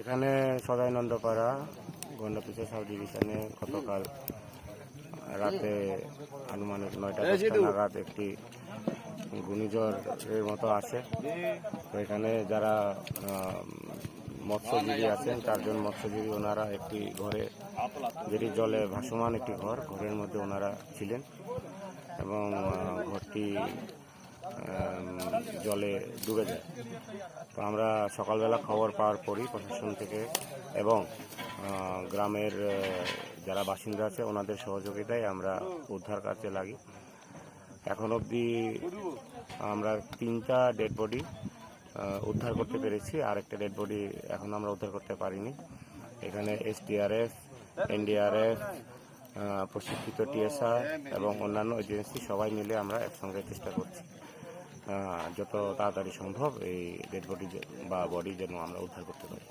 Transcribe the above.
এখানে সদাইনন্দপাড়া গন্ডপিচা সাব ডিভিশনে গতকাল রাতে আনুমানিক নয়টা নাগাদ একটি ঘূর্ণিঝড়ের মতো আসে। তো এখানে যারা মৎস্যজীবী আছেন চারজন মৎস্যজীবী ওনারা একটি ঘরে যেটি জলে ভাসমান একটি ঘর ঘরের মধ্যে ওনারা ছিলেন এবং ঘরটি জলে ডুবে যায়। তো আমরা সকালবেলা খবর পাওয়ার পরই প্রশাসন থেকে এবং গ্রামের যারা বাসিন্দা আছে ওনাদের সহযোগিতায় আমরা উদ্ধার কাজে লাগি। এখন অবধি আমরা তিনটা ডেড বডি উদ্ধার করতে পেরেছি। আর একটা ডেড বডি এখন আমরা উদ্ধার করতে পারিনি। এখানে এসডিআরএফ এনডিআরএফ প্রশিক্ষিত টিএসআর এবং অন্যান্য এজেন্সি সবাই মিলে আমরা একসঙ্গে চেষ্টা করছি। যত তাড়াতাড়ি সম্ভব এই ডেড বডি বা বডি যেন আমরা উদ্ধার করতে পারি।